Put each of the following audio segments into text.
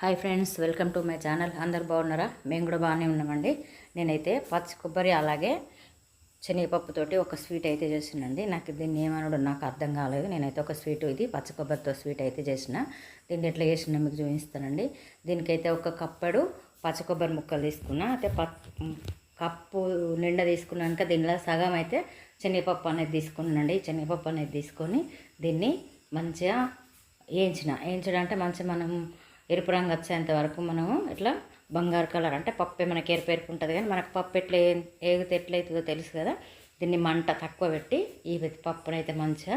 Hi friends welcome to my channel. అందరు బాగున్నారా? మేము కూడా బాగానే ఉన్నామండి. నేనైతే పచ్చి కొబ్బరి అలాగే శనగపప్పుతోటి ఒక స్వీట్ అయితే చేసినండి నాకు దీన్ని ఏమనడం నాకు అర్థం కాలేదు. నేనైతే ఒక స్వీట్ ఇది పచ్చి కొబ్బరితో స్వీట్ అయితే చేసిన. దీన్ని ఎట్లా చేసిన మీకు చూపిస్తానండి. దీనికైతే ఒక కప్పడు పచ్చి కొబ్బరి ముక్కలు తీసుకున్నా అయితే కప్పు నిండా తీసుకున్నాక దీనిలో సగం అయితే శనగపప్పు అనేది తీసుకున్నానండి. శనగపప్పు అనేది తీసుకొని దీన్ని మంచిగా వేయించిన. వేయించడం అంటే మంచిగా మనం ఎరుపు రంగు వచ్చేంత వరకు మనము ఇట్లా బంగారు కలర్ అంటే పప్పు మనకి ఎరుపు ఎరుపు ఉంటుంది కానీ మనకు పప్పు ఎట్లా ఏగితే ఎట్లయితుందో తెలుసు కదా. దీన్ని మంట తక్కువ పెట్టి ఈ పప్పునైతే మంచిగా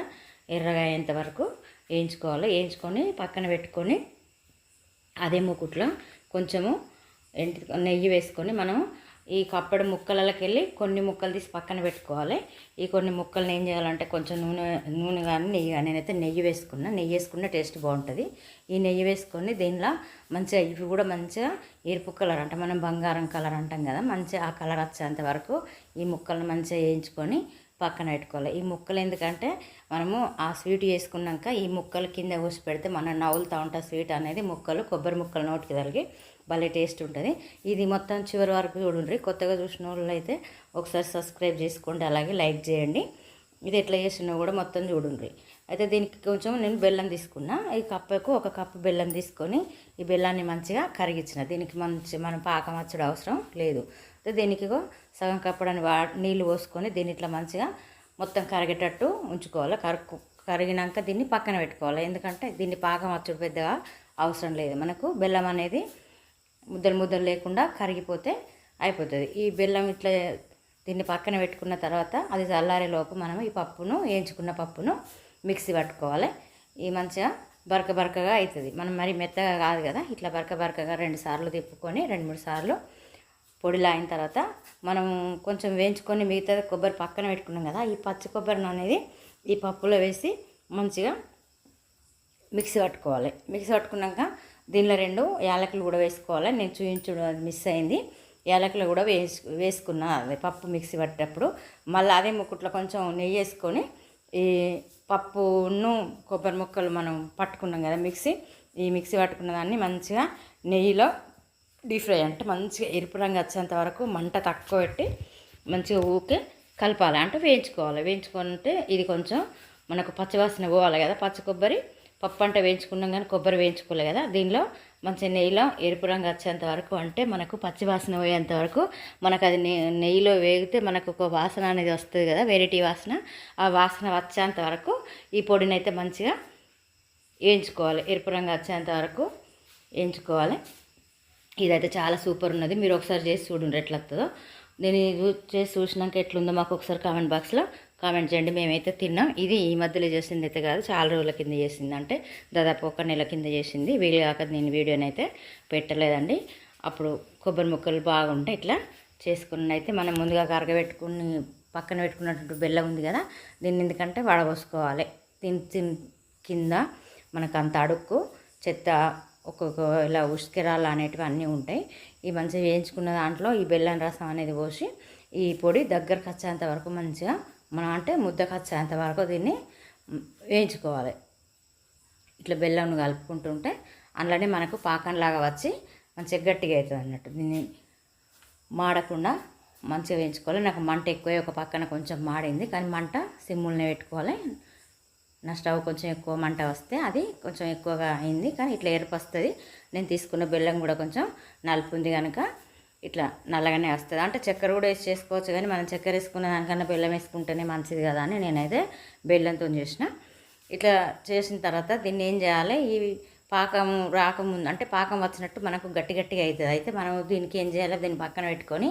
ఎర్రగా అయ్యేంత వరకు వేయించుకోవాలి. వేయించుకొని పక్కన పెట్టుకొని అదే మూకుట్లో కొంచెము నెయ్యి వేసుకొని మనం ఈ కప్పడి ముక్కలకి వెళ్ళి కొన్ని ముక్కలు తీసి పక్కన పెట్టుకోవాలి. ఈ కొన్ని ముక్కలను ఏం చేయాలంటే కొంచెం నూనె నూనె కానీ నెయ్యి కానీ నేనైతే నెయ్యి వేసుకున్నా. నెయ్యి వేసుకున్న టేస్ట్ బాగుంటుంది. ఈ నెయ్యి వేసుకొని దీనిలో మంచిగా ఇవి కూడా మంచిగా ఎరుపు కలర్ అంటే మనం బంగారం కలర్ అంటాం కదా మంచిగా ఆ కలర్ వచ్చేంత వరకు ఈ ముక్కలను మంచిగా వేయించుకొని పక్కన పెట్టుకోవాలి. ఈ ముక్కలు ఎందుకంటే మనము ఆ స్వీట్ చేసుకున్నాక ఈ ముక్కలు కింద కోసి పెడితే మనం నవ్వులుతూ ఉంటా స్వీట్ అనేది ముక్కలు కొబ్బరి ముక్కలు నోటికి తగిలి భలే టేస్ట్ ఉంటుంది. ఇది మొత్తం చివరి వరకు చూడండి. కొత్తగా చూసిన వాళ్ళు అయితే ఒకసారి సబ్స్క్రైబ్ చేసుకోండి. అలాగే లైక్ చేయండి. ఇది ఎట్లా చేసినా కూడా మొత్తం చూడండి. అయితే దీనికి కొంచెం నేను బెల్లం తీసుకున్నా. ఈ కప్పకు ఒక కప్పు బెల్లం తీసుకొని ఈ బెల్లాన్ని మంచిగా కరిగించిన. దీనికి మంచి మనం పాకం వచ్చడం అవసరం లేదు. సో దీనికి సగం కప్పడానికి వా నీళ్ళు పోసుకొని దీన్ని ఇట్లా మంచిగా మొత్తం కరిగేటట్టు ఉంచుకోవాలి. కరుకు కరిగినాక దీన్ని పక్కన పెట్టుకోవాలి. ఎందుకంటే దీన్ని పాకం వచ్చుడు పెద్దగా అవసరం లేదు. మనకు బెల్లం అనేది ముద్దలు ముద్దలు లేకుండా కరిగిపోతే అయిపోతుంది. ఈ బెల్లం ఇట్లా దీన్ని పక్కన పెట్టుకున్న తర్వాత అది చల్లారే లోపు మనం ఈ పప్పును వేయించుకున్న పప్పును మిక్సీ పట్టుకోవాలి. ఈ మంచిగా బరక బరకగా అవుతుంది మనం మరి మెత్తగా కాదు కదా ఇట్లా బరక బరకగా రెండు సార్లు తిప్పుకొని రెండు మూడు సార్లు పొడిలా అయిన తర్వాత మనం కొంచెం వేయించుకొని మిగతా కొబ్బరి పక్కన పెట్టుకున్నాం కదా ఈ పచ్చి కొబ్బరిని అనేది ఈ పప్పులో వేసి మంచిగా మిక్సీ పట్టుకోవాలి. మిక్సీ పట్టుకున్నాక దీనిలో రెండు యాలకులు కూడా వేసుకోవాలి. నేను చూపించడం అది మిస్ అయింది. యాలకులు కూడా వేసు వేసుకున్నా అది పప్పు మిక్సీ పట్టేటప్పుడు. మళ్ళీ అదే ముక్కుట్లో కొంచెం నెయ్యి వేసుకొని ఈ పప్పును కొబ్బరి ముక్కలు మనం పట్టుకున్నాం కదా మిక్సీ ఈ మిక్సీ పట్టుకున్న దాన్ని మంచిగా నెయ్యిలో డీప్ ఫ్రై అంటే మంచిగా ఎరుపు రంగు వచ్చేంత వరకు మంట తక్కువ పెట్టి మంచిగా ఊకే కలపాలి. అంటే వేయించుకోవాలి. వేయించుకుంటే ఇది కొంచెం మనకు పచ్చివాసన పోవాలి కదా. పచ్చి కొబ్బరి పప్పు అంటే వేయించుకున్నాం కానీ కొబ్బరి వేయించుకోలే కదా. దీనిలో మంచిగా నెయ్యిలో ఎరుపు రంగు వచ్చేంత వరకు అంటే మనకు పచ్చివాసన పోయేంత వరకు మనకు అది నెయ్యిలో వేగితే మనకు ఒక వాసన అనేది వస్తుంది కదా. వెరైటీ వాసన. ఆ వాసన వచ్చేంత వరకు ఈ పొడిని అయితే మంచిగా వేయించుకోవాలి. ఎరుపు రంగు వచ్చేంత వరకు వేయించుకోవాలి. ఇదైతే చాలా సూపర్ ఉన్నది. మీరు ఒకసారి చేసి చూడండి ఎట్లా వస్తుందో. నేను చేసి చూసినాక ఎట్లుందో మాకు ఒకసారి కామెంట్ బాక్స్లో కామెంట్ చేయండి. మేమైతే తిన్నాం. ఇది ఈ మధ్యలో చేసింది అయితే కాదు చాలా రోజుల కింద చేసింది. అంటే దాదాపు ఒక నెల కింద చేసింది. వీలు కాక నేను వీడియోని అయితే పెట్టలేదండి. అప్పుడు కొబ్బరి ముక్కలు బాగుంటాయి ఇట్లా చేసుకుని అయితే మనం ముందుగా కరగబెట్టుకుని పక్కన పెట్టుకున్నటువంటి బెల్లం ఉంది కదా దీన్ని ఎందుకంటే వడబోసుకోవాలి. తిని తిన్ కింద మనకు అంత అడుక్కు చెత్త ఒక్కొక్క ఇలా ఉష్కెరాలు అనేటివి అన్నీ ఉంటాయి. ఈ మంచిగా వేయించుకున్న దాంట్లో ఈ బెల్లం రసం అనేది పోసి ఈ పొడి దగ్గరకు వచ్చేంత వరకు మంచిగా మనం అంటే ముద్దకు వచ్చేంత వరకు దీన్ని వేయించుకోవాలి. ఇట్లా బెల్లం కలుపుకుంటుంటే అందులోనే మనకు పాకంలాగా వచ్చి మంచిగా గట్టిగా అవుతుంది అన్నట్టు. దీన్ని మాడకుండా మంచిగా వేయించుకోవాలి. నాకు మంట ఎక్కువ ఒక పక్కన కొంచెం మాడింది. కానీ మంట సిమ్ముల్ని పెట్టుకోవాలి. నా స్టవ్ కొంచెం ఎక్కువ మంట వస్తే అది కొంచెం ఎక్కువగా అయింది. కానీ ఇట్లా ఎరుపు వస్తుంది. నేను తీసుకున్న బెల్లం కూడా కొంచెం నలుపు ఉంది కనుక ఇట్లా నల్లగానే వస్తుంది. అంటే చక్కెర కూడా వేసి చేసుకోవచ్చు కానీ మనం చక్కెర వేసుకున్న దానికన్నా బెల్లం వేసుకుంటేనే మంచిది కదా అని నేనైతే బెల్లంతో చేసిన. ఇట్లా చేసిన తర్వాత దీన్ని ఏం చేయాలి? ఈ పాకం రాకముందు అంటే పాకం వచ్చినట్టు మనకు గట్టి గట్టిగా అవుతుంది అయితే మనం దీనికి ఏం చేయాలో? దీన్ని పక్కన పెట్టుకొని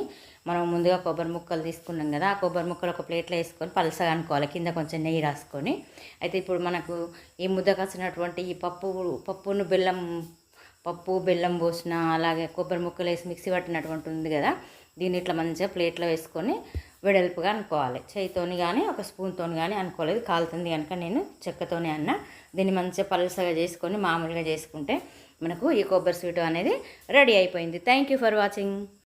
మనం ముందుగా కొబ్బరి ముక్కలు తీసుకున్నాం కదా ఆ కొబ్బరి ముక్కలు ఒక ప్లేట్లో వేసుకొని పలసగా అనుకోవాలి. కింద కొంచెం నెయ్యి రాసుకొని. అయితే ఇప్పుడు మనకు ఈ ముద్దకు వచ్చినటువంటి ఈ పప్పు పప్పును బెల్లం పప్పు బెల్లం పోసిన అలాగే కొబ్బరి ముక్కలు వేసి మిక్సీ పట్టినటువంటి ఉంది కదా దీన్ని ఇట్లా మంచిగా ప్లేట్లో వేసుకొని వెడల్పుగా అనుకోవాలి. చేయితోని కానీ ఒక స్పూన్తోని కానీ అనుకోలేదు. కాలుతుంది కనుక నేను చెక్కతోనే అన్న. దీన్ని మంచిగా పలుసగా చేసుకొని మామూలుగా చేసుకుంటే మనకు ఈ కొబ్బరి స్వీట్ అనేది రెడీ అయిపోయింది. Thank you for watching